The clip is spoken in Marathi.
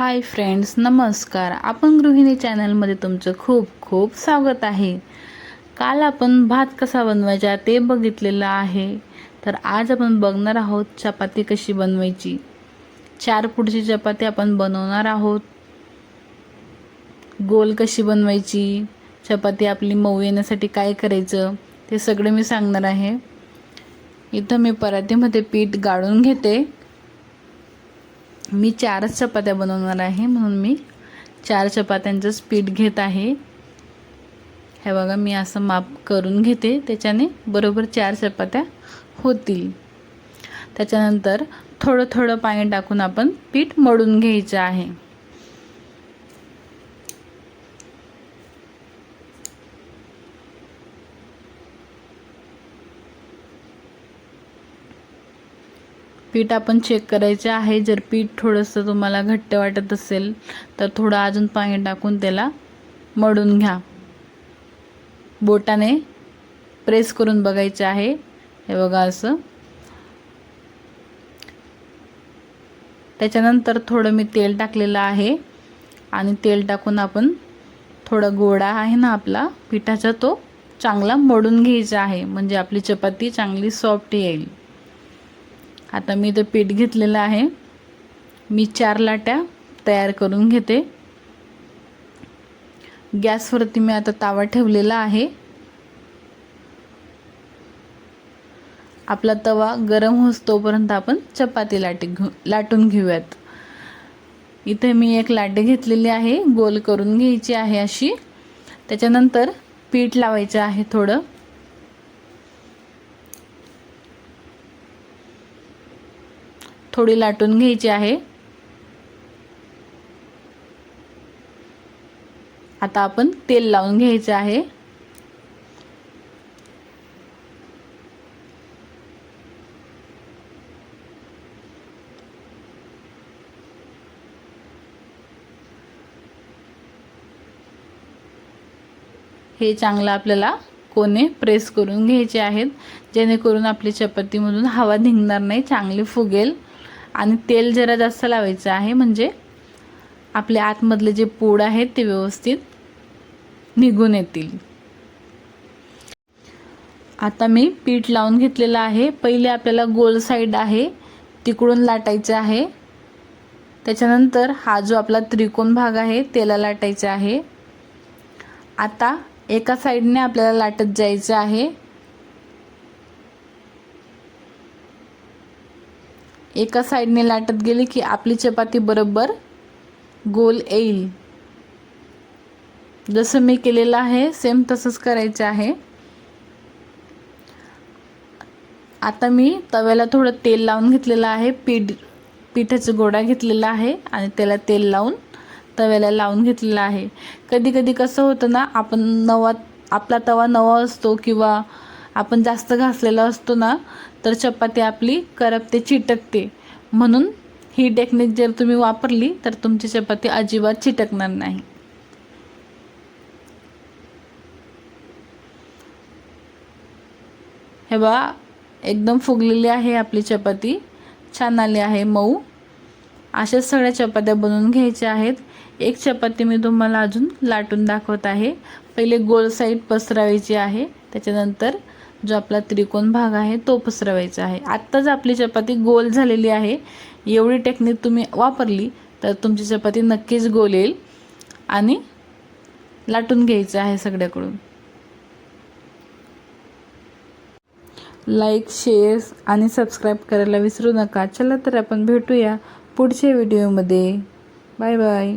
हाय फ्रेंड्स नमस्कार. आपण गृहिणी चॅनलमध्ये तुमचं खूप खूप स्वागत आहे. काल आपण भात कसा बनवायचा ते बघितलेलं आहे. तर आज आपण बघणार आहोत चपाती कशी बनवायची. चार पुढची चपाती आपण बनवणार आहोत. गोल कशी बनवायची चपाती आपली मऊ येण्यासाठी काय करायचं ते सगळं मी सांगणार आहे. इथं मी परातीमध्ये पीठ गाळून घेते. मी चारच चपात्या बनवणार आहे म्हणून मी चार चपात्यांचंच पीठ घेत आहे. हे बघा मी असं माप करून घेते त्याच्याने बरोबर चार चपात्या होतील. त्याच्यानंतर थोडं थोडं पाणी टाकून आपण पीठ मळून घ्यायचं आहे. पीठ आपण चेक करायचे आहे. जर पीठ थोडंसं तुम्हाला घट्ट वाटत असेल तर थोडं अजून पाणी टाकून त्याला मळून घ्या. बोटाने प्रेस करून बघायचे आहे. हे बघा असं. त्याच्यानंतर थोडं मी तेल टाकलेलं आहे आणि तेल टाकून आपण थोडा गोडा आहे ना आपला पिठाचा तो चांगला मळून घ्यायचा आहे. म्हणजे आपली चपाती चांगली सॉफ्ट येईल. आता मी ते पीठ घेतलेलं आहे. मी चार लाट्या तयार करून घेते. गॅसवरती मी आता तावा ठेवलेला आहे. आपला तवा गरम होस तोपर्यंत आपण चपाती लाटी घेऊ लाटून घेऊयात. इथे मी एक लाटे घेतलेली आहे गोल करून घ्यायची आहे अशी. त्याच्यानंतर पीठ लावायचं आहे थोडं. थोडी लाटून घ्यायची आहे. आता आपण तेल लावून घ्यायचं आहे. हे चांगलं आपल्याला कोणे प्रेस करून घ्यायचे आहेत. जेणेकरून आपली चपातीमधून हवा निघणार नाही चांगली फुगेल. आणि तेल जरा जास्त लावायचं आहे म्हणजे आपले आतमधले जे पूड आहेत ते व्यवस्थित निघून येतील. आता मी पीठ लावून घेतलेलं आहे. पहिले आपल्याला गोल साईड आहे तिकडून लाटायचं आहे. त्याच्यानंतर हा जो आपला त्रिकोण भाग आहे त्याला लाटायचा आहे. आता एका साईडने आपल्याला लाटत जायचं आहे. एका साईडने लाटत गेली की आपली चपाती बरोबर गोल येईल. जसं मी केलेलं आहे सेम तसंच करायचं आहे. आता मी तव्याला थोडं तेल लावून घेतलेलं आहे. पीठ पिठाचा गोडा घेतलेला आहे आणि त्याला तेल लावून तव्याला लावून घेतलेला आहे. कधी कधी कसं होतं ना आपण नवा आपला तवा नवा असतो किंवा आपण जास्त घासलेला असतो ना तर चपाती आपली करपते चिटकते. म्हणून ही टेक्निक जर तुम्ही वापरली तर तुमची चपाती अजिबात चिटकणार नाही. हे बा एकदम फुगलेली आहे आपली चपाती. छान आली आहे मऊ. अशाच सगळ्या चपात्या बनवून घ्यायच्या आहेत. एक चपाती मी तुम्हाला अजून लाटून दाखवत आहे. पहिले गोल साईड पसरवायची आहे. त्याच्यानंतर जो आपला त्रिकोण भाग आहे तो पसरवायचा आहे. आत्ताच आपली चपाती गोल झालेली आहे. एवढी टेक्निक तुम्ही वापरली तर तुमची चपाती नक्कीच गोल येईल आणि लाटून घ्यायचं आहे सगळ्याकडून. लाईक शेअर आणि सबस्क्राईब करायला विसरू नका. चला तर आपण भेटूया पुढच्या व्हिडिओमध्ये बाय बाय